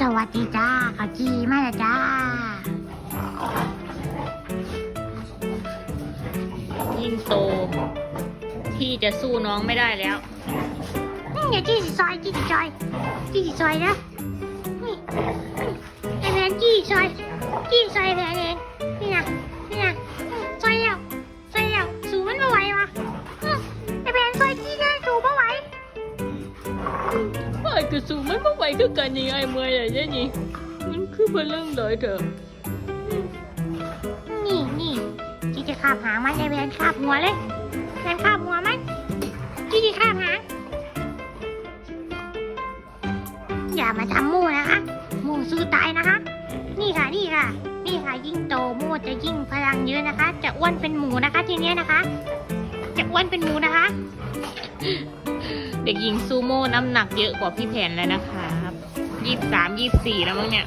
สวัสดีจ้าข้าวจีมาแล้วจ้ายิ่งโต ที่จะสู้น้องไม่ได้แล้วนี่เดี๋ยวจี้สิซอยจี้สิซอยจี้สิซอยนะนี่ไอแพนจี้ซอยจี้ซอยแพนเอง ไอ้กระสูมันไม่ไหวคือกันยังไงเมื่อยอะไรนี่มันคือเป็นเรื่องใดเถอะนี่นี่จี้จะคาบหางมันไอแพนคาบหัวเลยแพนคาบหัวมันจี้จะคาบหางอย่ามาทำมูนะคะมูสู้ตายนะคะ นี่ค่ะนี่ค่ะ นี่ค่ะยิ่งโตมูจะยิ่งพลังเยอะนะคะ จะอ้วนเป็นหมูนะคะทีเนี้ยนะคะ อ้วนเป็นหมูนะคะ เด็กหญิงซูโม่น้ำหนักเยอะกว่าพี่แผนแล้วนะครับยี่สามยี่สี่แล้วมั้งเนี่ย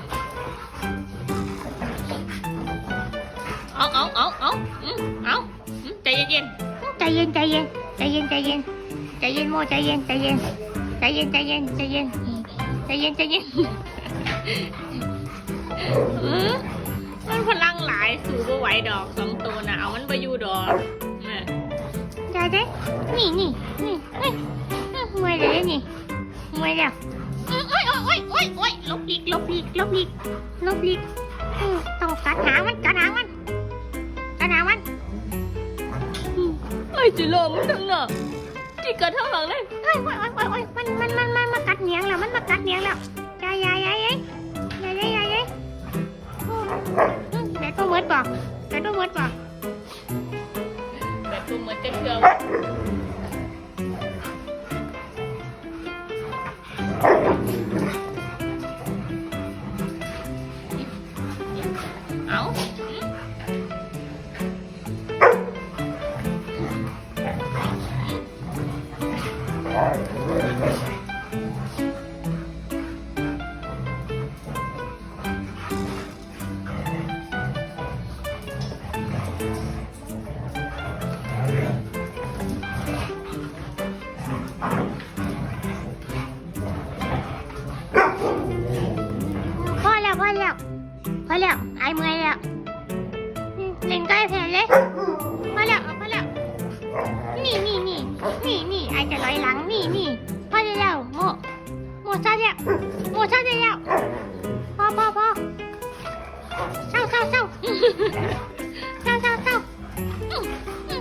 เอาเอาเอาเอาอืมเอาอืมใจเย็นใจเย็นใจเย็นใจเย็นใจเย็นใจเย็นโมใจเย็นใจเย็นใจเย็นใจเย็นใจเย็นใจเย็นใจเย็นๆอืมมันพลังหลายสู้บ่ไหวดอกสองตัวนะเอามันไปอยู่ดอก ได้ด้นี่นี่นี่มวยเลยนี่มวยแล้วโอ๊ยโอ๊ยโอ๊ยโอ๊ยลบอีกลบอีกลบอีกลบอีกต้องกัดหามันกัดหามันกัดหามันไอ้จิโร่มันทั้งน่ะที่กัดทั้งหลังเลยโอ๊ยโอ๊ยโอ๊ยมันมันมันมันมากัดเนียงแล้วมันมากัดเนียงแล้วยายยายยายยายยายยายยายเด็ดตัวเวิร์ดบอกเด็ดตัวเวิร์ดบอก áo All right. แล้วพอแล้วพอแล้วไอ้เมื่อยแล้วเล่นใกล้แผนเลยพอแล้วเอาพอแล้วนี่นี่นี่นี่นี่ไอ้จะลอยหลังนี่นี่พอได้แล้วโมโมซาแล้วโมซาได้แล้วพอพอพอเศร้าเศร้าเศร้าเศร้าเศร้าเศร้าอื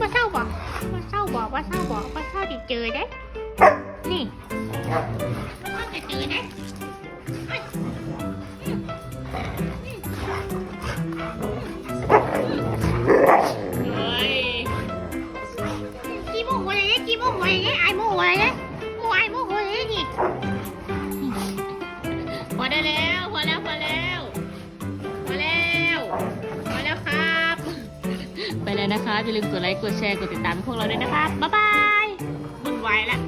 มาเศร้าบอกมาเศร้าบอกว่าเศร้าบอกว่าเศร้าจะเจอเด้นี่ อะไรเนี่ยไอ้โมงอะไรเนี่ยโมไอ้โมงอะไรเนี่ยนี่พอได้แล้วพอแล้วพอแล้วพอแล้วพอแล้วครับ ไปแล้วนะคะอย่าลืมกดไลค์กดแชร์กดติดตามพวกเราด้วยนะครับบ๊ายบายบุญไวายละ